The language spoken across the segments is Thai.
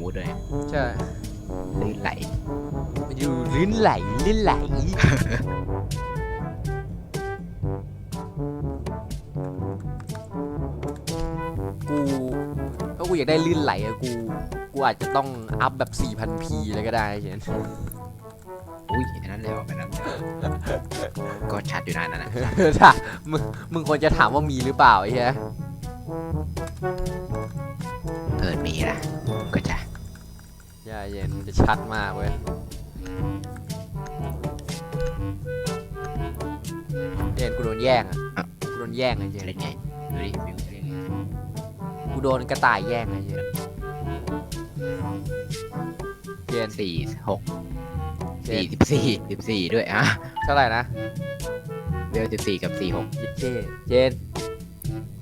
มูดเลยใช่ลื่นไหลมันอยู่ลื่นไหลลื่นไหล กูถ้ากูอยากได้ลื่นไหลอะกู กูอาจจะต้องอัพแบบ 4,000p เลยก็ได้เช่นอุ้ยอันนั้นเลยว่ะอันนั้นเลยก็ชัดอยู่นะอันนั่นนะถ้ามึงมึงควรจะถามว่ามีหรือเปล่าไอ้เหี้ย เออมีนะก็จะอย่าเย็นมันจะชัดมากเว้ยเย็นกูโดนแย่งอะกูโดนแย่งไอ้เย็นเล่นไงดูดิวิวเล่นไงกูโดนกระต่ายแย่งไอ้เย็นเย็นสี่หกเย็สี่นสิบสี่สิบสี่ด้วยอะเท่าไหร่นะเวลสิบสี่กับสี่หกยิเจเจน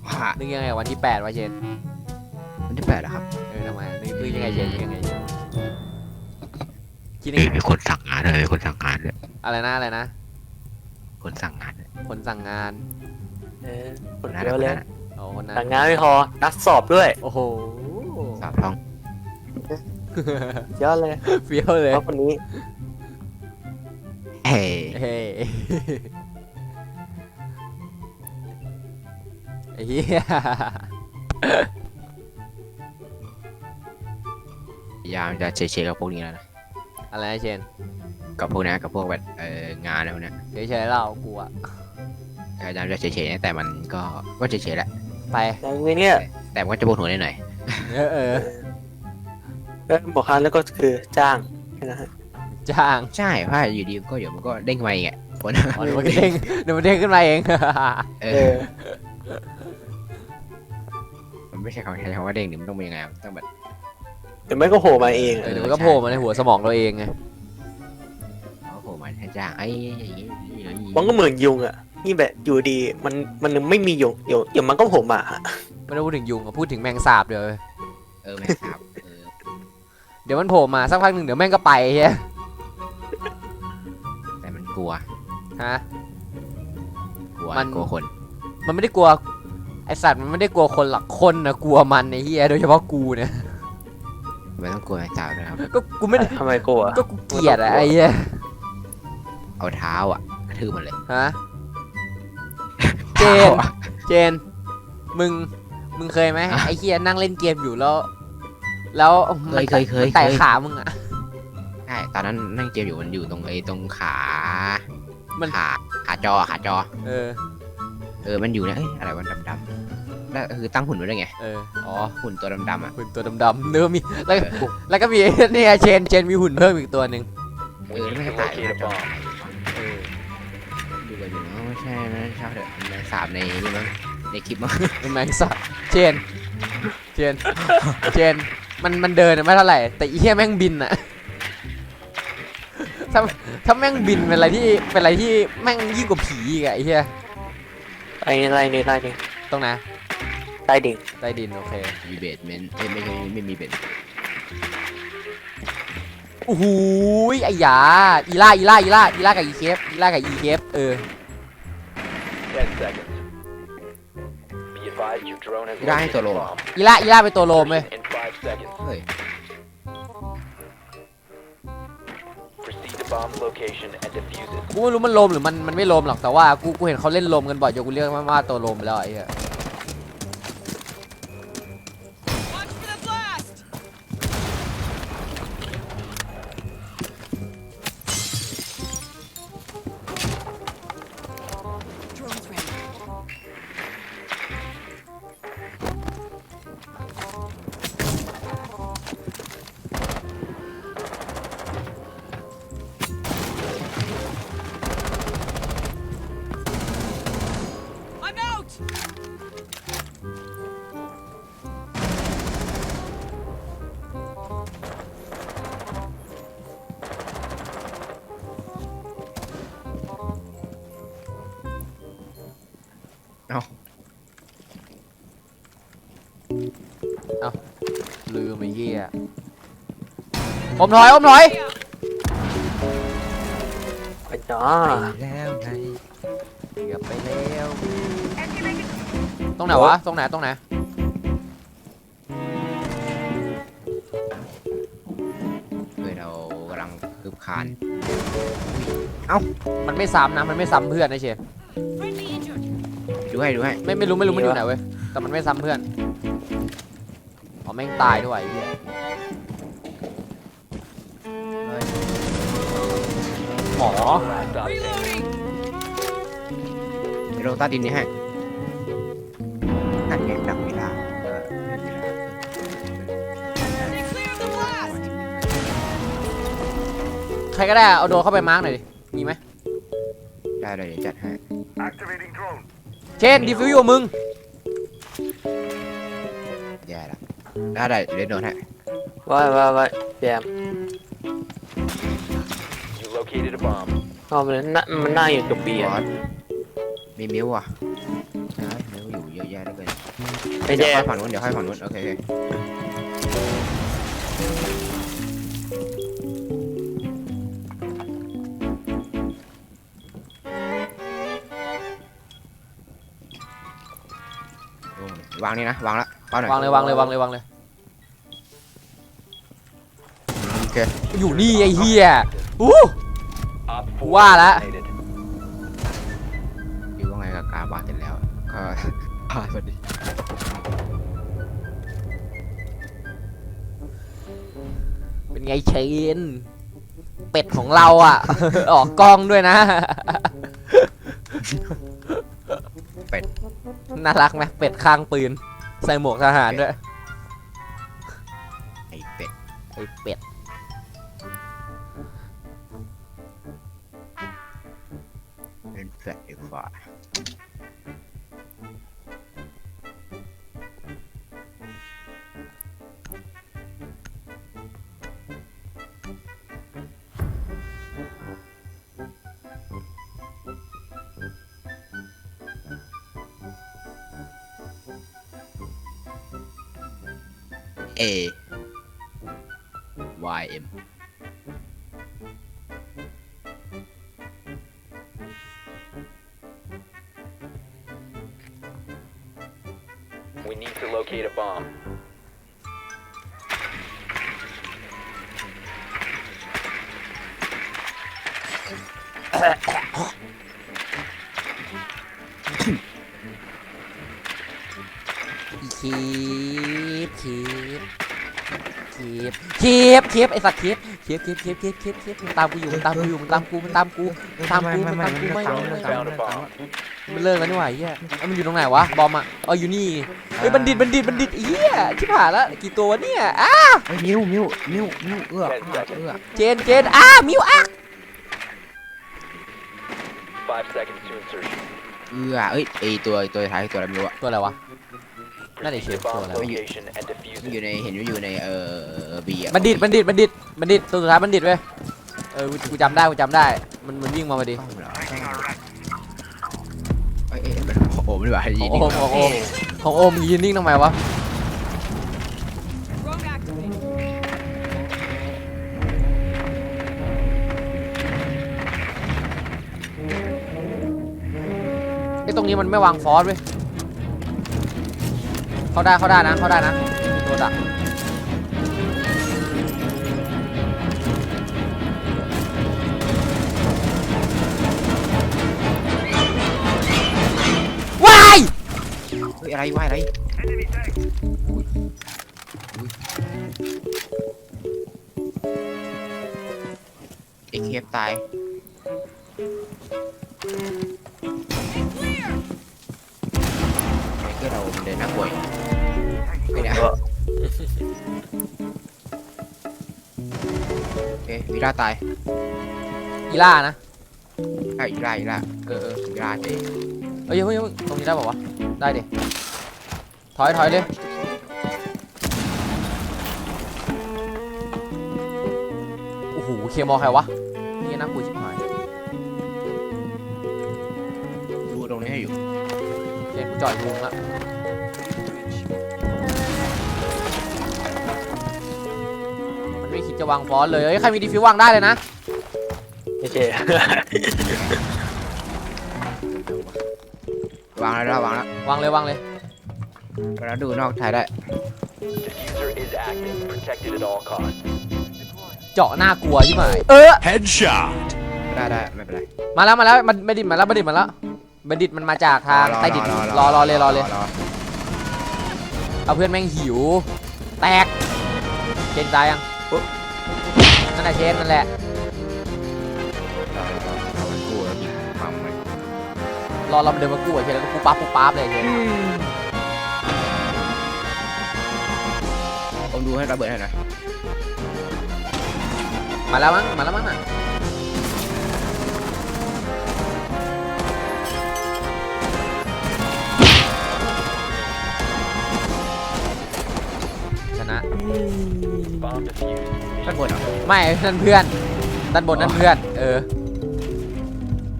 ว่านึกยังไงวันที่แปดวะเจน มันที่แปดแล้วครับ เออทำไมนึกนึกยังไงเจนนึกยังไงเจนคิดนี่นี่มีคนสั่งงานเลยมีคนสั่งงานเลยอะไรนะอะไรนะคนสั่งงานเลยคนสั่งงานเออคคนนนั้นเดียวคนเลยนั้นโอ้คนนั้นแต่งงานไม่พอนัดสอบด้วยโอ้โหสาวท้องเยอะเลยเฟี้ยวเลยเพราะคนนี้เฮ้ยเฮ้ไอ้เหี้ย ยายามจะเฉยๆกับพวกนี้แล้วนะอะไรนะเชนกับพวกนี้กับพวกแบบเอองานอะไรพวกเนี้ยเฉยๆเล่ากูอะพยายามจะเฉยๆนะแต่มันก็ก็เฉยๆแหละไปอย่างนี้เนี่ยแต่มันก็จะปวดหัวหน่อยเออเออแล้วบอกคันแล้วก็คือจ้างนะฮะจ้างๆใช่เพราะอยู่ดีก็เดี๋ยวมันก็เด้งมาเองอะผลอ๋อเดี๋ยวมันก็เด้งเดี๋ยวมันเด้งขึ้นมาเองเอเอออมันไม่ใช่คำใช้คำว่าเด้งหรือมันต้องเป็นยังไงอะต้องแบบ เดี๋ยวไม่ก็โผล่มาเองเออเดี๋ยวมันก็โผล่มาในหัวสมองเราเองไงเขาโผล่มาให้จ้างไอ้อย่างงี้อย่างงี้มันก็เหมือนยุงอะ นี่แบบอยู่ดีมันมันไม่มียุงเดี๋ยวเดี๋ยวมันก็โผล่มาไม่ได้พูดถึงยุงอะพูดถึงแมงสาบเดี๋ยวเออแม่งครับเออเดี๋ยวมันโผล่มาสักพักหนึ่งเดี๋ยวแม่งก็ไปเฮียแต่มันกลัวฮะ กลัวมัน กลัวคนมันไม่ได้กลัวไอสัตว์มันไม่ได้กลัวคนหรอกคนนะกลัวมันไอ้เฮียโดยเฉพาะกูเนี่ย ไม่ต้องกลัวแม่งสาวด้วยครับ ก็กูไม่ได้ทำไมกลัวก็กูเกลียดอะไอ้เฮียเอาเท้าอะกระทืบมันเลยฮะ เจน ท้าอะเจน มึง มึงเคยไหมไอ้เฮียนั่งเล่นเกมอยู่แล้ว แล้วเคยเคยเคยมันแตะเคยขามึงอะ ใช่ตอนนั้นนั่งเกมอยู่มันอยู่ตรงไอ้ตรงขามัน ขาขาจอขาจอ เออ เออ มันอยู่นะเอ้ยอะไรวะดำ ๆแล้วคือตั้งหุ่นไว้ด้วยไง เอออ๋อ หุ่นตัวดำๆอะหุ่นตัวดำๆเนื้อมีแล้วก็แล้วก็มีเนี่ยเชนเชนมีหุ่นเพิ่มอีกตัวหนึ่งเออไม่ใช่ตายหน้าจอเออดูกันอยู่นะไม่ใช่นะชอบเถอะแมงสาบในนี่มั้งในคลิปมั้งเป็นแมงสาบเชนเชนเชนมันมันเดินอะไม่เท่าไหร่ แต่อีเหี้ยแม่งบินอะถ้าถ้าแม่งบินเป็นอะไรที่เป็นอะไรที่แม่งยิ่งกว่าผีอีกอะไอ้เหี้ยไอ้อะไรเนี่ยอะไรเนี่ยตรงไหนใต้ดิ่งใต้ดินโอเคมีเบสเมนต์เอ้ยไม่ใช่ไม่มีเบสโอ้โหยไอ้หยาอีล่าอีล่าอีล่าอีล่ากับอีเคฟอีล่ากับอีเคฟเออ Ten seconds. Be advised your drone has ไม่ได้ให้ตัวโล located เหรอ bomb. อีล่าอีล่าเป็นตัวโลมเลย In five seconds. เฮ้ย Proceed to bomb location and defuse it. กูไม่รู้มันโลมหรือมันมันไม่โลมหรอกแต่ว่ากูกูเห็นเขาเล่นโลมกันบ่อยจนกูเรียกมันว่าตัวโลมไปแล้วไอ้เหี้ย ลืมไอ้เหี้ยอมถอยอมถอยไอ้จ้าแล้วไงเกือบไปแล้วตรงไหนวะตรงไหนตรงไหนเฮ้ยเรากำลังคืบคานมันไม่ซ้ำนะมันไม่ซ้ำเพื่อนนะเชฟดูให้ดูให้ไม่ไม่รู้ไม่รู้มันอยู่ไหนเว้ยแต่มันไม่ซ้ำเพื่อน อ๋อแม่งตายด้วยไอ้เหี้ยเฮ้ยหมอ Last stop standing. เดี๋ยวเราใต้ดินนี้ให้นั่นไงดักเวลาเออเวลาใครก็ได้เอาโดรนเข้าไปมาร์กหน่อยดิมีไหมได้เลยเดี๋ยวจัดให้ เช่นดีฟิวอยู่กับมึง แย่ละ ได้ได้เดี๋ยวโดนให้ว่าว่าว่าแยม You located a bomb. ก็มันน่ามันน่าอยู่กับเบียบร์อสมีมิวอะใช่มิวอยู่เยอะแยะเหลือเกินไอ้เดี๋แยยวมค่อยฝั่งนู้นเดี๋ยวค่อยฝั่งนู้นโอเคโอเควางนี่นะวางละ ป้าหน่อยวางเลยวางเลยวางเลยวางเลยโอเคอยู่นี่ไอ้เหี้ยอู้ Op 4ว่าละ eliminated. คิดว่าไงกับกาบาดเสร็จแล้วก็พาสวัสดีเป็นไงเชนเป็ดของเราอะ ออกกล้องด้วยนะ เป็ด น่ารักไหมเป็ดข้างปืน ใส่หมวกทหารด้วยไอเป็ด ไอ้เป็ด A Y M We need to locate a bomb. คีบ คีบคีบคีบคีบไอ้สัตว์คีบคีบคีบคีบคีบคีบคีบมันตามกูอยู่มันตามกูอยู่มันตามกูมันตามกูมันตามกูมันตามกูไม่ไม่ไม่ Found a bomb. มันเลิกแล้วนี่หว่าไอ้เหี้ยเอ้ยมันอยู่ตรงไหนวะบอมอะเอออยู่นี่เฮ้ยบัณฑิตบัณฑิตบัณฑิตไอ้เหี้ยชิบหายแล้วกี่ตัววะเนี่ยอะเฮ้ยมิวมิวมิวมิวเอื้อเอื้อเอื้อเจนเจนอะมิวอะ Five seconds to insertion. เอื้อเอ้ยไอตัวตัวท้ายตัวอะไรไม่รู้อะตัวอะไรวะ Not a Proceed to shift, bomb so like- location and defuse อยู่ it. ในเห็นว่าอยู่ในเอ่อบีอะบัณฑิตบัณฑิตบัณฑิตบัณฑิตตัวสุดท้ายบัณฑิตเว้ยเออกูกูจำได้กูจำได้ มันมันวิ่งมาพอดีต้องเหรอเอ้ยเอ้ยมันโอ้ไม่ไหวขยิองงโอมของโอมของโอมยืนนิ่งทำไมวะไอ้ตรงนี้มันไม่วางฟอสเว้ย เข้าได้เข้าได้นะเข้าได้นะมีตัวดักว้ายเฮ้ยอะไรวะอะไรอุ้ยอุ้ยไอเคฟตายไอ้เพื่อนเรามันเดินน่ากลัว อยู่ไอ้เนี่ยโอเควีร่าตายอีล่านะใช่วีร่าวีร่าเออเออวีร่าเจเอ้ยเฮ้ยเฮ้ยตรงนี้ได้ป่าวะได้ดิถอยถอยเลยโอ้โหเคมอลใครวะนี่น่ากลัวชิบหายดูตรงนี้ให้อยู่เดี๋ยวกูจอดยุงละ จะวางฟอนต์เลยเฮ้ยใครมีดีฟิววางได้เลยนะไม่ใช่วางแล้ววางแล้ววางเลยวางเลยแล้วดูนอกถ่ายได้ Diffuser is active. Protected at all costs. เจาะหน้ากลัวใช่ไหมเออ Headshot. ได้ได้ไม่เป็นไร มาแล้วมาแล้วมันบัณฑิตมาแล้วบัณฑิตมาแล้วบัณฑิตมันมาจากทางใต้ดินรอรอเลยรอเลยเอาเพื่อนแม่งหิว แตกเชนตายยัง นั่นแหละเชนนั่นแหละรอรอรอเอามันกู้แล้วยิงปั๊มมันรอเราเดินมากู้อะเชนแล้วก็ปุ๊บปั๊บปุ๊บปั๊บเลยเชนผมดูให้ระเบิดให้หนะมาแล้วมั้งมาแล้วมั้งน่ะชนะ Bomb defused. ด้านบนเหรอไม่นั่นเพื่อน ด้านบนนั่นเพื่อน เออ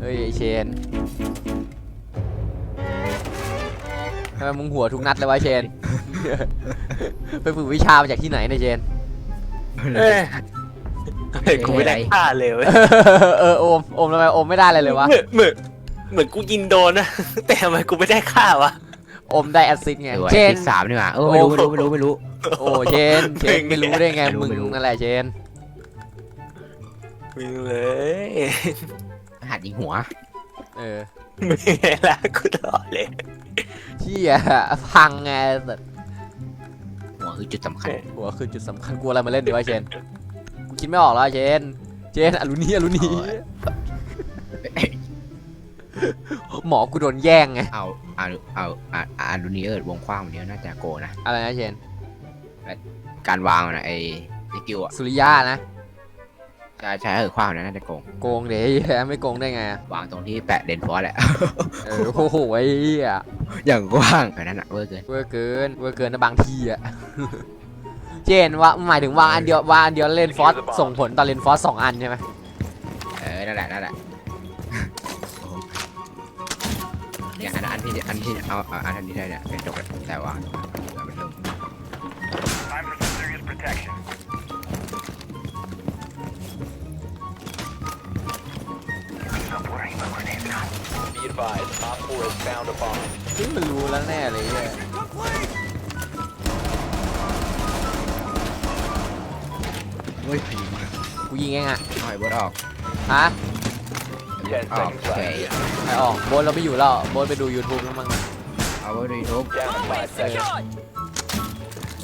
เฮ้ยไอเชนทำไมมึงหัวทุกนัดเลยวะเชน ไปฝึกวิชามาจากที่ไหนเนี่ยเชน เอ้ยเฮ้ยกูไม่ได้ฆ่าเลยเว้ยเออโอมโอมทำไมโอมไม่ได้อะไรเลยวะ เหมือนเหมือนเหมือนกูยินโดนนะ แต่ทำไมกูไม่ได้ฆ่าวะโอมได้แอสซิสต์ไงหรือว่าเชนที่สามนี่หว่าเออไม่รู้ไม่รู้ไม่รู้ไม่รู้โอ้เชนเชนไม่รู้ได้ไงไม่รู้มึงไม่รู้นั่นแหละเชนไม่รู้เลยหัดยิงหัว เออไม่ไงล่ะกูตลอดเลยที่อะพังไงแต่หัวคือจุดสำคัญหัวคือจุดสำคัญกูอะไรมาเล่นดีวะเชนกูคิดไม่ออกแล้วเชน เชนอลุนีอลุนีเอ้ย หมอกูโดนแย่งไง เอาเอาเอาเอาอารูนิเอิร์ดวงกว้างวันนี้น่าจะโกนะ อะไรนะเชน การวางอะนะไอ้สกิลอะสุริยานะ ใช่ใช่เออคว้างนะน่าจะโกง โกงเดี๋ยวไม่โกงได้ไงอะวางตรงที่แปะเดนฟอสแหละ เออโอ้โหไอ้เหี้ยอย่างกว้างอันนั้นอะเวอร์เกิน เวอร์เกิน เวอร์เกินนะบางทีอะ เจนว่าหมายถึงวางอันเดียววางอันเดียวเล่นฟอสส่งผลต่อเลนฟอสสองอันใช่ไหมเออ นั่นแหละ นั่นแหละ ที่อันที่เอาเอาอันที่ได้เนี่ยเป็นจบแล้วแต่ว่าเอาไปเริ่ม Time for some serious protection. Be advised, Op 4 has found a bomb. ซึ่งมันรู้แล้วแน่เลยเหี้ยเฮ้ยกูยิงเองอะถอยบดออกฮะ Ten ออก seconds โอเค left. ใครออกโบนเราไม่อยู่แล้วโบนไปดู YouTube แล้วมั้ง เอาไว้ดูยูทูบ Down to five seconds.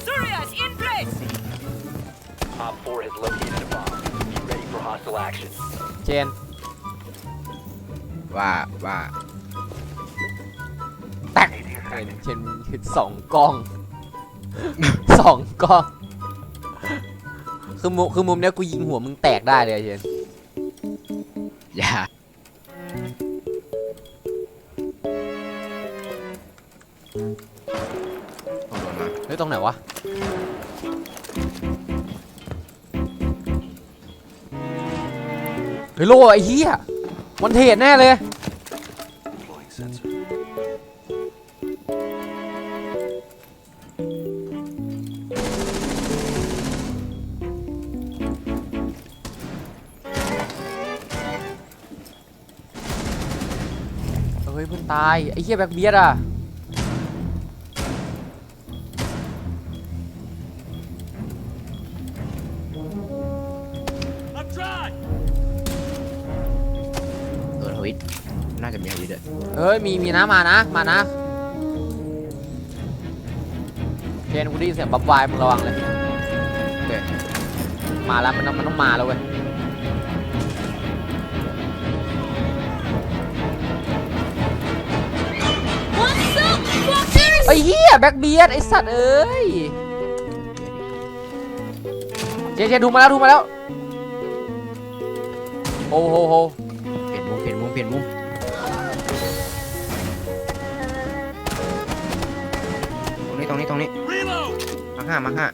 Surias in place! Op 4 has located a bomb. Be ready for hostile action. เจนว่าว่าแตกเห็นเชนคือสองกล้อง สองกล้อง คือมุมคือมุมเนี้ยกูยิงหัวมึงแตกได้เลยอะเชนอย่า เอาลงมาเฮ้ยตรงไหนวะ เฮ้ยโลไอ้เหี้ยวันเทศแน่เลยายไอ้เหี้ยแบ็คเบียดอะเออทวิตน่าจะมีทวิตด้วยเฮ้ยมีมีนะมานะมานะเคนกูได้ยินเสียงบับวายมึงระวังเลยโอเคมาแล้วมันต้องมันต้องมาแล้วเว้ย ไอ้เหี้ยแบ็คเบียดไอ้สัตว์เอ้ยเจนเจนถูกมาแล้วถูกมาแล้วโอ้โหโหเปลี่ยนมุมเปลี่ยนมุมเปลี่ยนมุมตรงนี้ตรงนี้ตรงนี้มาห้ามาห้า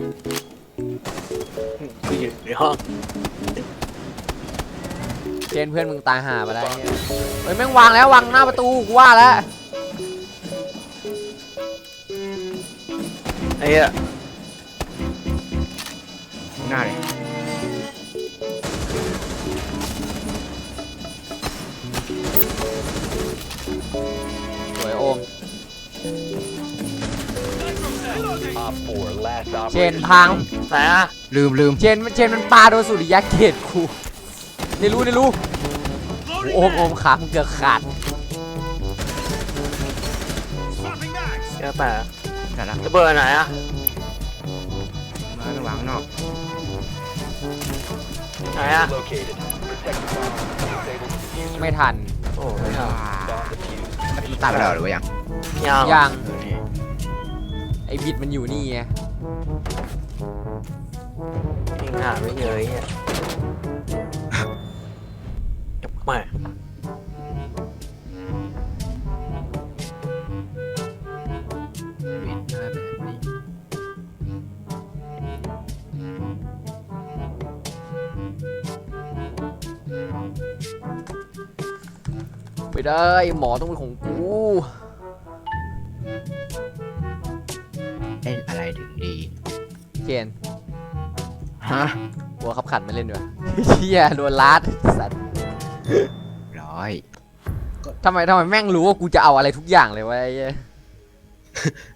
กูอยู่ในห้องเจนเพื่อนมึงตายห่าไปแล้วไอ้เหี้ยเฮ้ยแม่งวางแล้ววางหน้าประตูกูว่าแล้ว ไอ้เหี้ยหน้าเลยสวยโอม Op 4, last เชน operator พัง ไหนอะลืมลืมเชนเชนมันปาโดนสุริยะเกตกูในรู้ในรู้โอมโอมขามึงเกือบขาดเจอป่ะ นั่นละระเบิดไหนอะมาระวังนอกไหนอะ located. Protect the bomb. Disable the diffuser. ไม่ทันโอ้ไม่เอา Bomb defused. ตามไปแล้วหรือว่ายังยังยังเออนี่ไอ้บิดมันอยู่นี่ไงยังหาไม่เจอไอ้เนี่ยไม่วิทย์ ไปได้ หมอต้องเป็นของกูเล่นอะไรถึงดีเชนฮะหัวขับขันมาเล่นด้วยเฮียโดนลาดสัตว์ร้อยทำไมทำไมแม่งรู้ว่ากูจะเอาอะไรทุกอย่างเลยวะไอ้เหี้ย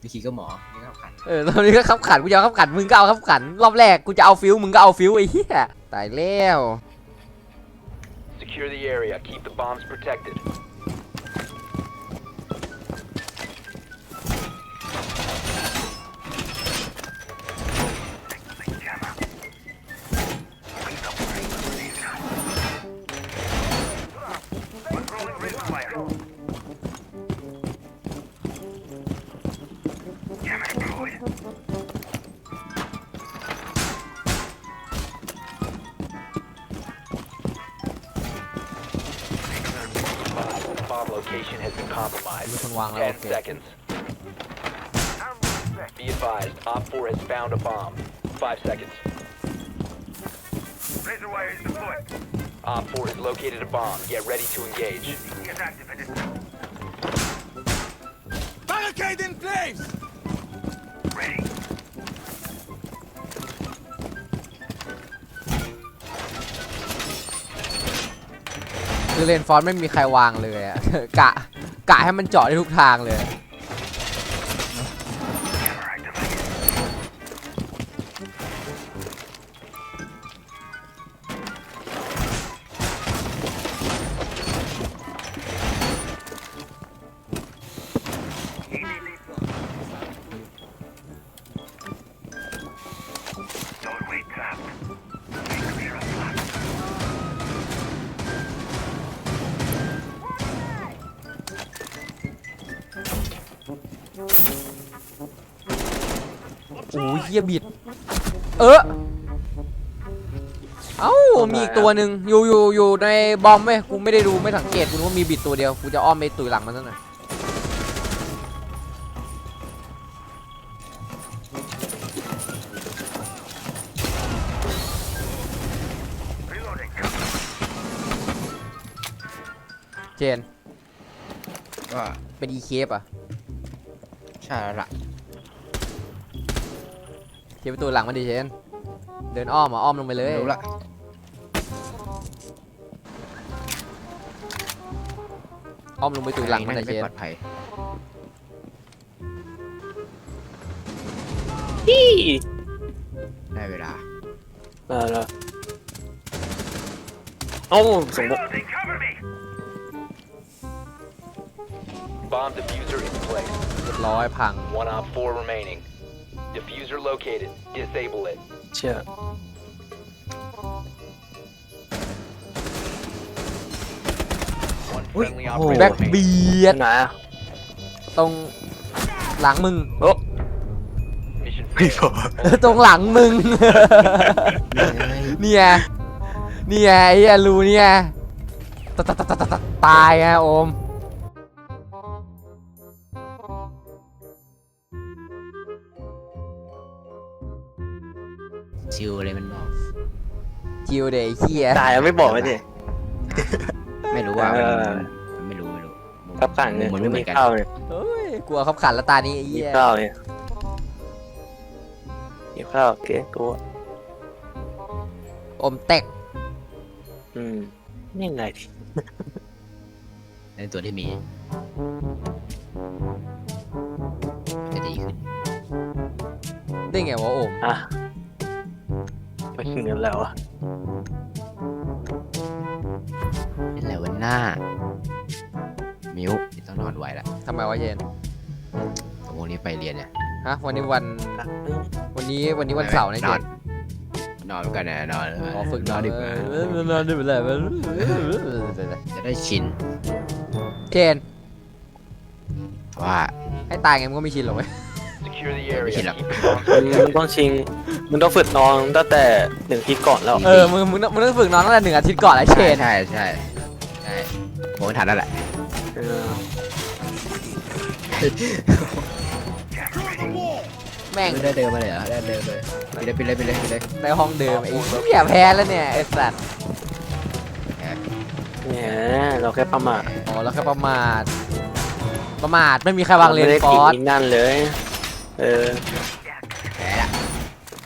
วิธีก็หมอนี่ก็ขันเออตอนนี้ก็ขับขันกูจะเอาขับขันมึงก็เอาขับขันรอบแรกกูจะเอาฟิวมึงก็เอาฟิวไอ้เหี้ยตายแล้ว Secure the area. Keep the bombs protected. Bomb location has been compromised. มีคนวางแล้วโอ Ten เค seconds. Be advised, Op 4 has found a bomb. Five seconds. Op 4 has located a bomb. Get ready to engage. Barricade in place! เลนฟอนต์ไม่มีใครวางเลยอะ กะ กะให้มันเจาะได้ทุกทางเลย ตัวหนึ่งอยู่อยู่อยู่ในบอมเว้ยกูไม่ได้ดูไม่สังเกตกูนึกว่ามีบิดตัวเดียวกูจะอ้อมไปตุยหลังมันซะหน่อยเจนก็เป็นอีเคฟอะใช่แล้วล่ะเคฟไปตุยหลังมันดิเจนเดินอ้อมอะอ้อมลงไปเลยรู้ละ อ้อมลงไปตุยหลังมันน่านะจะเจไม่นปลอดภัยพี่ได้เวลาเออแล้วเอ้าสมมติ Bomb diffuser in place. เรียบร้อยพัง One Op 4 remaining. Diffuser located. Disable it. เชื่ อ One Ui, friendly oh. operator แบ็ค remaining. เบียดไหนอะตรงหลังมึงโอ้ Mission ไม่พอ failed. ตรงหลังมึง เนี่ยเนี่ยไอ้เหี้ยรูเนี่ยตะตะตะตะตะตะตายไงโอมชิวเลยมันบอกจิวเดย์เฮียตายยังไม่บอกเลยดิ ไม่รู้ว่ามันเออมันไม่รู้ไม่รู้ครับขังเนี่ยมันไม่เหมือนกันข้าวเนี่ยเฮ้ยกลัวเขาขันแล้วตานี้ไอ้มีเหี้ยข้าวเนี่ยมีข้าวเก๊กูอมแตกอืมนี่ไงดิในตัวที่มีจะดีขึ้นได้ไงวะโอมอะไม่เงินแล้วอะ นไรวันหน้า มิวต้องนอนไวละทำไมวะเชนตรงนี้ไปเรียนเนี่ยฮะวันนี้วันวันนี้วันนี้วันเสาร์นะนเชอนนนอนกันนะนอนขอฝึกนอนดึดึกกนะนอนดึกเลยจะได้ชินเชนว่าให้ตายไงมึงก็ไม่ชินหรอกเว้ย Secure the Yeah, we area. should have- Keep the bombs มึงต้องชิงมึงต้องฝึกนอนตั้งแต่หนึ่งอาทีก่อนแล้วเออมึงมึงต้องมึงต้องฝึกนอนตั้งแต่หนึ่งอาทิตย์ก่อนไอ้เชใช่นใช่ใช่ใช่ ผมทันแล้วแหละเออแม่งไม่ได้เดินมาเลยเหรอได้เดินเลยไปเลยไปเลยไปเลยไปเลยในห้องเดิมไอ้เหี้ยแพ้แล้วเนี่ยไอ้สัตว์เนี่ยเราแค่ประมาทอ๋อแล้วแค่ประมาทประมาทไม่มีใครวางเลนไม่ได้ฟอกิ่งร์สนี่นั่นเลย เออแพ้ละ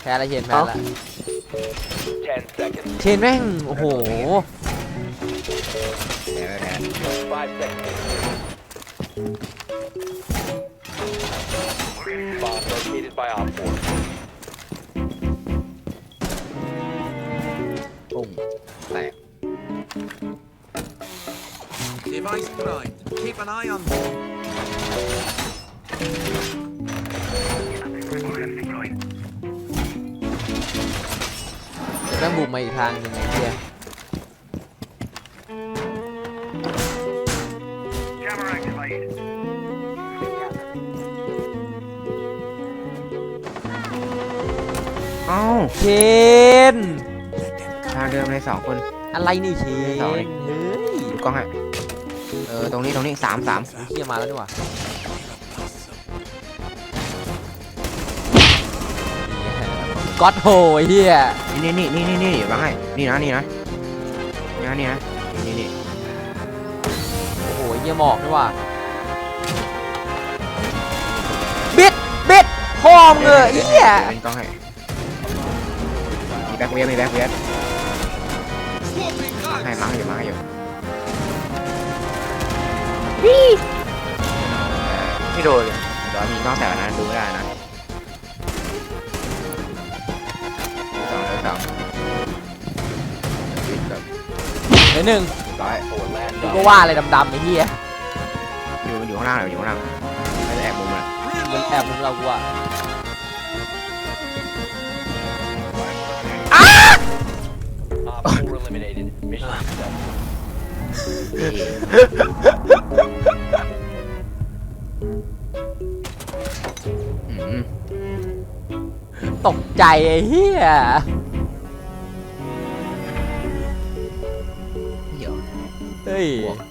แพ้แล้วเชนแพ้แล้ว10 seconds. เชนแม่งโอ้โห แพ้แพ้5 seconds. Bomb located by Op 4. ปุ้งแตก Device primed. Keep an eye on แม่งบุกมาอีกทางหนึ่งไอ้เหี้ย เอ้าเชนทางเดิมเลยสองคน อะไรนี่เชนสองเลยเฮ้ยดูกล้องให้เออตรงนี้ตรงนี้สามสามไอ้เหี้ยมาแล้วนี่หว่าก็อดโหไอ้เหี้ยนี่นี่นี่นี่นี่วางให้นี่นะนี่นะนี่นะนี่นะนี่นี่โอ้โหไอ้เหี้ยหมอกนี่หว่าบิดบิดพ่อมึงเออไอ้เหี้ยเป็นกล้องให้มี แบ็คเวียมีแบ็คเวียให้มาอยู่มาอยู่ไม่โดนเลยเดี๋ยวมีกล้องแต่นะดูไม่ได้นะสองเลยสองปิดแบบเดี๋ยวหนึ่งร้อย4 last กู op. ก็ว่าอะไรดำๆไอ้เหี้ยอยู่อยู่ข้างล่างเลยอยู่ข้างล่างไม่ได้แอบมุมเลยมันแอบมึงเรากูอะ Op 4 eliminated. Mission successful. อืมตกใจไอ้เหี้ยเดี๋ยวเฮ้ย บวกขอ